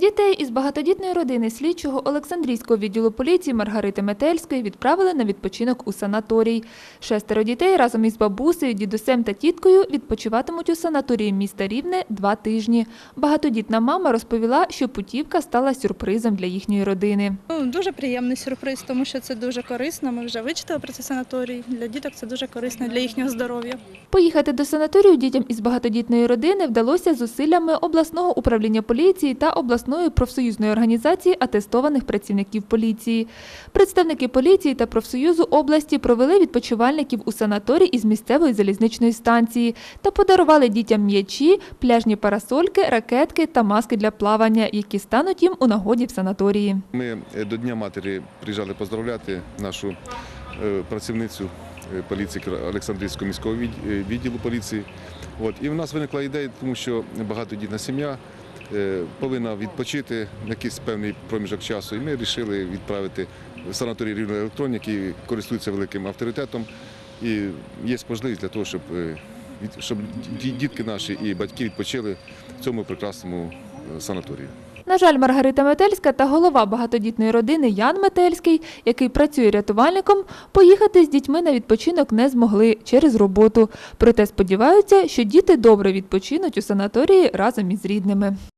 Дітей із багатодітної родини слідчого Олександрійського відділу поліції Маргарити Метельської відправили на відпочинок у санаторій. Шестеро дітей разом із бабусею, дідусем та тіткою відпочиватимуть у санаторії міста Рівне два тижні. Багатодітна мама розповіла, що путівка стала сюрпризом для їхньої родини. Ну, дуже приємний сюрприз, тому що це дуже корисно. Ми вже вичитали про це санаторій. Для діток це дуже корисно для їхнього здоров'я. Поїхати до санаторію дітям із багатодітної родини вдалося зусиллями обласного управління поліції та обласної профсоюзної організації атестованих працівників поліції. Представники поліції та профсоюзу області провели відпочивальників у санаторій із місцевої залізничної станції та подарували дітям м'ячі, пляжні парасольки, ракетки та маски для плавання, які стануть їм у нагоді в санаторії. Ми е, до Дня матері приїжджали поздравляти нашу е, працівницю е, поліції Олександрійського міського від- відділу поліції. От. І в нас виникла ідея, тому що багатодітна сім'я е, повинна відпочити якийсь певний проміжок часу. І ми вирішили відправити в санаторій рівно електрон, який користується великим авторитетом. І є можливість для того, щоб, е, щоб дітки наші і батьки відпочили в цьому прекрасному е, санаторії. На жаль, Маргарита Метельська та голова багатодітної родини Ян Метельський, який працює рятувальником, поїхати з дітьми на відпочинок не змогли через роботу. Проте сподіваються, що діти добре відпочинуть у санаторії разом із рідними.